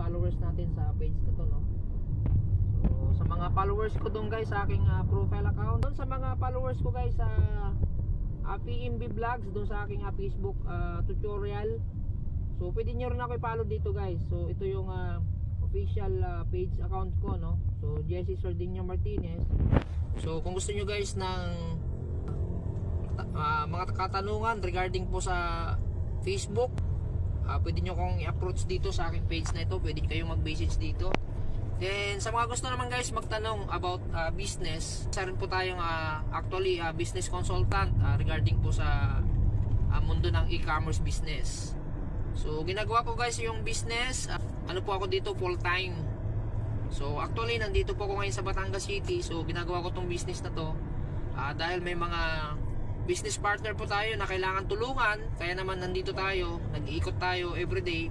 followers natin sa page na to, no? So, sa mga followers ko doon guys, sa aking ah, profile account. Doon sa mga followers ko guys sa uh, PMB Vlogs, doon sa aking ah, Facebook ah, tutorial. So, pwede nyo rin ako i-follow dito guys. So, ito yung ah, official ah, page account ko, no? So, Jesse Sardinio Martinez. So, kung gusto nyo guys ng ah, mga katanungan regarding po sa Facebook, ah, pwede nyo kong i-approach dito sa aking page na ito. Pwede kayong mag-message dito. Then, sa mga gusto naman guys magtanong about ah, business, isa rin po tayong ah, actually ah, business consultant ah, regarding po sa ah, mundo ng e-commerce business. So, ginagawa ko guys yung business. ah, ano po ako dito full time. So, actually, nandito po ako ngayon sa Batangas City. So, ginagawa ko tong business na to. Ah, dahil may mga business partner po tayo na kailangan tulungan. Kaya naman nandito tayo. Nag-iikot tayo everyday